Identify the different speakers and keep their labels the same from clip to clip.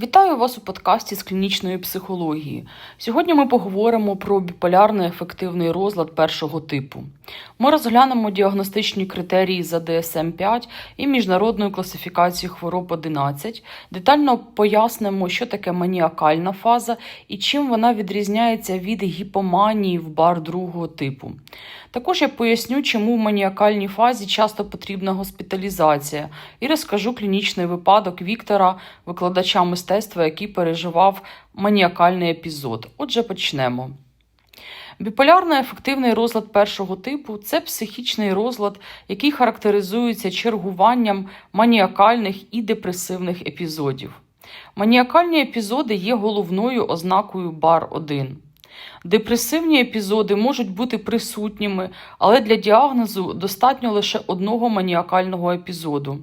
Speaker 1: Вітаю вас у подкасті з клінічної психології. Сьогодні ми поговоримо про біполярний ефективний розлад першого типу. Ми розглянемо діагностичні критерії за DSM-5 і міжнародною класифікацією хвороб 11, детально пояснимо, що таке маніакальна фаза і чим вона відрізняється від гіпоманії в бар другого типу. Також я поясню, чому в маніакальній фазі часто потрібна госпіталізація, і розкажу клінічний випадок Віктора, викладача мистецтва, який переживав маніакальний епізод. Отже, почнемо. Біполярний ефективний розлад першого типу це психічний розлад, який характеризується чергуванням маніакальних і депресивних епізодів. Маніакальні епізоди є головною ознакою бар 1 Депресивні епізоди можуть бути присутніми, але для діагнозу достатньо лише одного маніакального епізоду.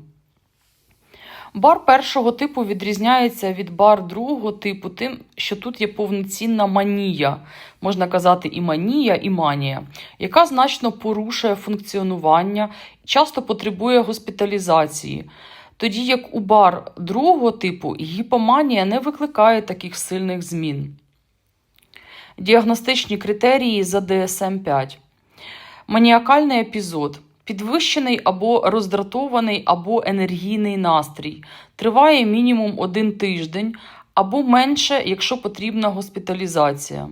Speaker 1: Бар першого типу відрізняється від бар другого типу тим, що тут є повноцінна манія, можна казати, і манія, і манія, яка значно порушує функціонування, часто потребує госпіталізації. Тоді як у бар другого типу гіпоманія не викликає таких сильних змін. Діагностичні критерії за DSM-5. Маніакальний епізод. Підвищений або роздратований, або енергійний настрій. Триває мінімум один тиждень або менше, якщо потрібна госпіталізація.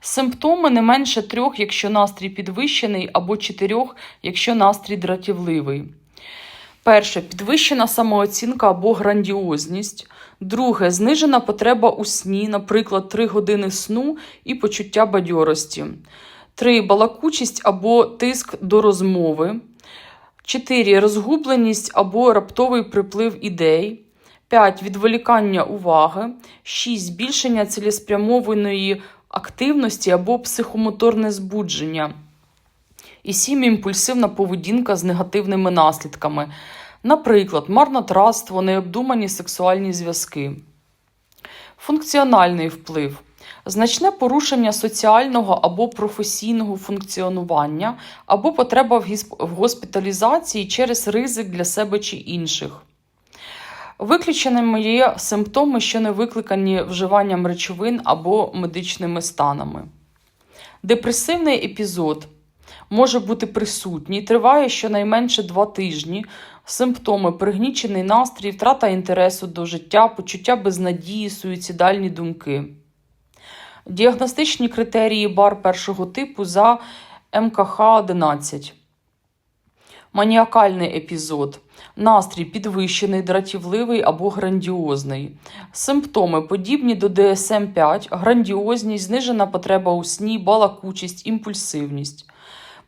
Speaker 1: Симптоми не менше трьох, якщо настрій підвищений, або чотирьох, якщо настрій дратівливий. Перше підвищена самооцінка або грандіозність. Друге знижена потреба у сні, наприклад, 3 години сну і почуття бадьорості. 3. Балакучість або тиск до розмови. 4. Розгубленість або раптовий приплив ідей. 5. Відволікання уваги. 6. Збільшення цілеспрямованої активності або психомоторне збудження. І 7. Імпульсивна поведінка з негативними наслідками. Наприклад, марнотратство, необдумані сексуальні зв'язки. Функціональний вплив. Значне порушення соціального або професійного функціонування, або потреба в госпіталізації через ризик для себе чи інших. Виключеними є симптоми, що не викликані вживанням речовин або медичними станами. Депресивний епізод може бути присутній, триває щонайменше 2 тижні. Симптоми пригнічений настрій, втрата інтересу до життя, почуття безнадії, суїцидальні думки. Діагностичні критерії бар першого типу за МКХ-11. Маніакальний епізод. Настрій підвищений, дратівливий або грандіозний. Симптоми подібні до ДСМ-5, грандіозність, знижена потреба у сні, балакучість, імпульсивність.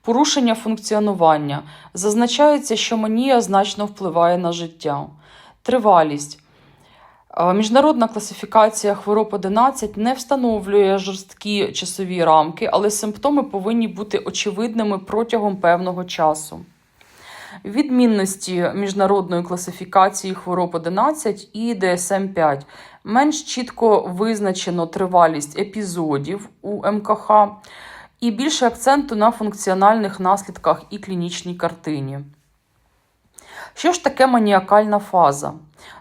Speaker 1: Порушення функціонування. Зазначається, що манія значно впливає на життя. Тривалість. Е, Міжнародна класифікація хвороб 11 не встановлює жорсткі часові рамки, але симптоми повинні бути очевидними протягом певного часу. Відмінності міжнародної класифікації хвороб 11 і DSM-5 менш чітко визначено тривалість епізодів у МКХ і більше акценту на функціональних наслідках і клінічній картині. Що ж таке маніакальна фаза?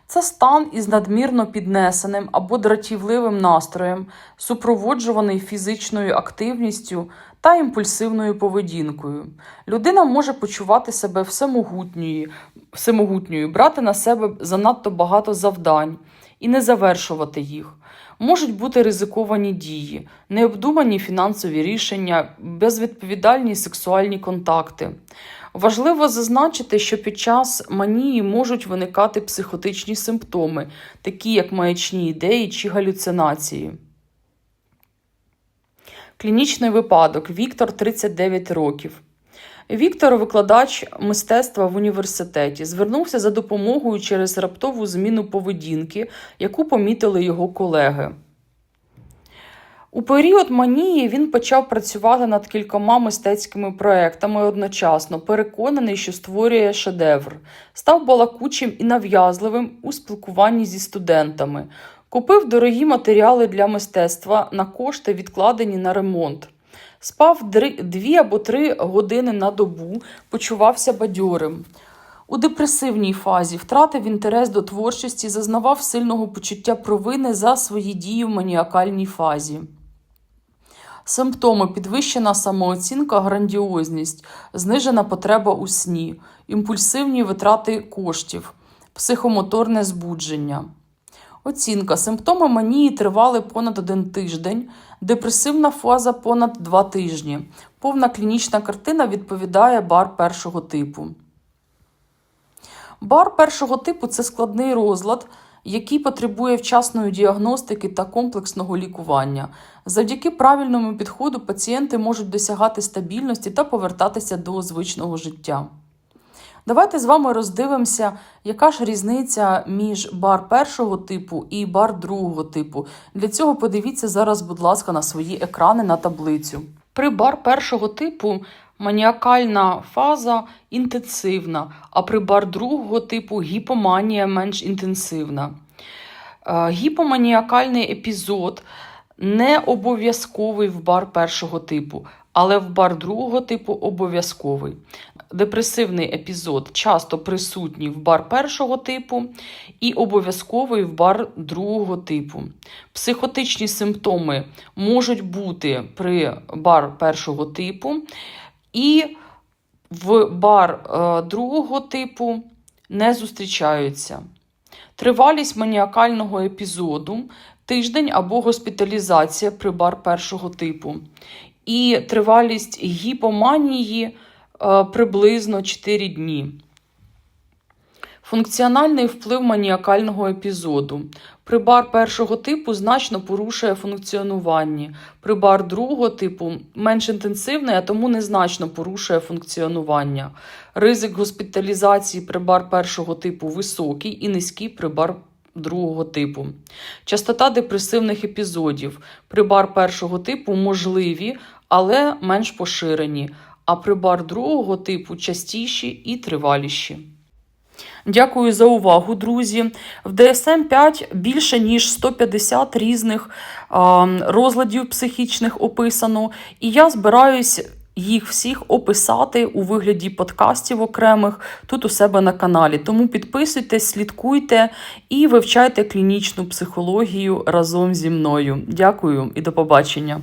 Speaker 1: Це стан із надмірно піднесеним або дратівливим настроєм, супроводжуваний фізичною активністю та імпульсивною поведінкою. Людина може почувати себе всемогутньою, всемогутньою, брати на себе занадто багато завдань і не завершувати їх. Можуть бути ризиковані дії, необдумані фінансові рішення, безвідповідальні сексуальні контакти. Важливо зазначити, що під час манії можуть виникати психотичні симптоми, такі як маячні ідеї чи галюцинації. Клінічний випадок Віктор 39 років. Віктор, викладач мистецтва в університеті, звернувся за допомогою через раптову зміну поведінки, яку помітили його колеги. У період манії він почав працювати над кількома мистецькими проектами одночасно, переконаний, що створює шедевр, став балакучим і нав'язливим у спілкуванні зі студентами, купив дорогі матеріали для мистецтва на кошти, відкладені на ремонт. Спав дві або три години на добу, почувався бадьорим. У депресивній фазі втратив інтерес до творчості, зазнавав сильного почуття провини за свої дії в маніакальній фазі. Симптоми підвищена самооцінка, грандіозність, знижена потреба у сні, імпульсивні витрати коштів, психомоторне збудження. Оцінка. Симптоми манії тривали понад один тиждень, депресивна фаза понад два тижні. Повна клінічна картина відповідає бар першого типу. Бар першого типу це складний розлад, який потребує вчасної діагностики та комплексного лікування. Завдяки правильному підходу пацієнти можуть досягати стабільності та повертатися до звичного життя. Давайте з вами роздивимося, яка ж різниця між бар першого типу і бар другого типу. Для цього подивіться зараз, будь ласка, на свої екрани на таблицю. При бар першого типу маніакальна фаза інтенсивна, а при бар другого типу гіпоманія менш інтенсивна. Е, Гіпоманіакальний епізод не обов'язковий в бар першого типу, але в бар другого типу обов'язковий. Депресивний епізод часто присутній в бар першого типу і обов'язковий в бар другого типу. Психотичні симптоми можуть бути при бар першого типу, і в бар е, другого типу не зустрічаються. Тривалість маніакального епізоду тиждень або госпіталізація при бар першого типу. І тривалість гіпоманії е, приблизно 4 дні. Функціональний вплив маніакального епізоду. При бар першого типу значно порушує функціонування. При бар другого типу менш інтенсивний, а тому незначно порушує функціонування. Ризик госпіталізації при бар першого типу високий і низький при бар другого типу. Частота депресивних епізодів при бар першого типу можливі, але менш поширені, а при бар другого типу частіші і триваліші. Дякую за увагу, друзі. В DSM-5 більше ніж 150 різних розладів психічних описано, і я збираюсь їх всіх описати у вигляді подкастів окремих тут у себе на каналі. Тому підписуйтесь, слідкуйте і вивчайте клінічну психологію разом зі мною. Дякую і до побачення.